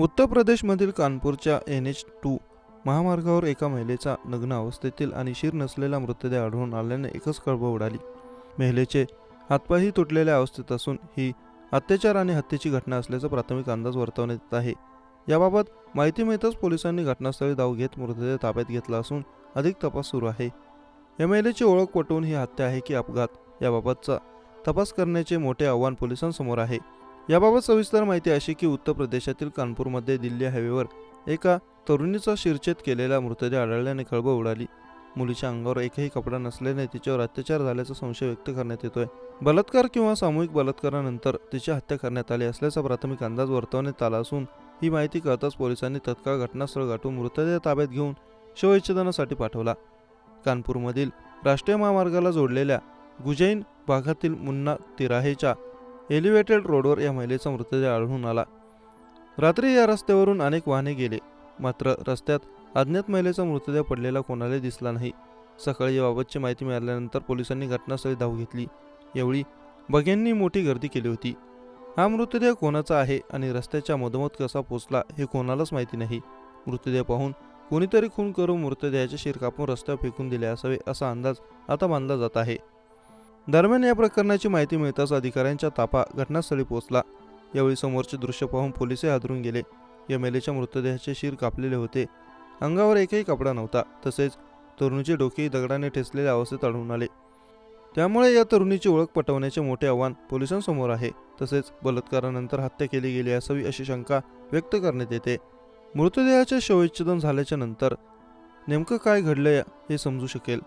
उत्तर प्रदेशमधील कानपूरच्या N H two महामार्गावर एका महिलेचा नग्न अवस्थेतील आणि शिर नसलेला मृतदेह आढळून आल्याने एकच कळबळ उडाली. महिलेचे हातपायही तुटलेल्या अवस्थेत असून ही अत्याचार आणि हत्येची घटना असल्याचा प्राथमिक अंदाज वर्तवण्यात येत आहे. याबाबत माहिती मिळताच पोलिसांनी घटनास्थळी धाव घेत मृतदेह ताब्यात घेतला असून अधिक तपास सुरू आहे. या महिलेची ओळख पटवून ही हत्या आहे की अपघात याबाबतचा तपास करण्याचे मोठे आव्हान पोलिसांसमोर आहे. याबाबत सविस्तर माहिती अशी की उत्तर प्रदेशातील कानपूरमध्ये दिल्ली हायवेवर एका तरुणीचा शिरछेद केलेला मृतदेह आढळल्याने खळबळ उडाली. मुलीच्या अंगावर एकही कपडा नसल्याने तिच्यावर अत्याचार झाल्याचा संशय व्यक्त करण्यात येतोय. बलात्कार किंवा सामूहिक बलात्कारानंतर तिची हत्या करण्यात आली असल्याचा प्राथमिक अंदाज वर्तवण्यात आला असून ही माहिती कळताच पोलिसांनी तत्काळ घटनास्थळ गाठून मृतदेह ताब्यात घेऊन शवविच्छेदनासाठी पाठवला. कानपूरमधील राष्ट्रीय महामार्गाला जोडलेल्या गुजैन भागातील मुन्ना तिराहेच्या एलिव्हेटेड रोडवर या महिलेचा मृतदेह आढळून आला. रात्री या रस्त्यावरून अनेक वाहने गेले. मात्र रस्त्यात अज्ञात महिलेचा मृतदेह पडलेला कोणालाही दिसला नाही. सकाळी याबाबतची माहिती मिळाल्यानंतर पोलिसांनी घटनास्थळी धाव घेतली. यावेळी बघ्यांनी मोठी गर्दी केली होती. हा मृतदेह कोणाचा आहे आणि रस्त्याच्या मधोमध कसा पोचला हे कोणालाच माहिती नाही. मृतदेह पाहून कोणीतरी खून करून मृतदेहाचे शिर कापून रस्त्यावर फेकून दिले असावे असा अंदाज आता बांधला जात आहे. दरम्यान या प्रकरणाची माहिती मिळताच अधिकाऱ्यांच्या ताफा घटनास्थळी पोहोचला. यावेळी समोरचे दृश्य पाहून पोलिसही हादरून गेले. या महिलेच्या मृतदेहाचे शिर कापलेले होते. अंगावर एकही कपडा नव्हता. तसेच तरुणीचे डोकेही दगडाने ठेचलेल्या अवस्थेत आढळून आले. त्यामुळे या तरुणीची ओळख पटवण्याचे मोठे आव्हान पोलिसांसमोर आहे. तसेच बलात्कारानंतर हत्या केली गेली असावी अशी शंका व्यक्त करण्यात येते. मृतदेहाचे शवविच्छेदन झाल्याच्यानंतर नेमकं काय घडलं हे समजू शकेल.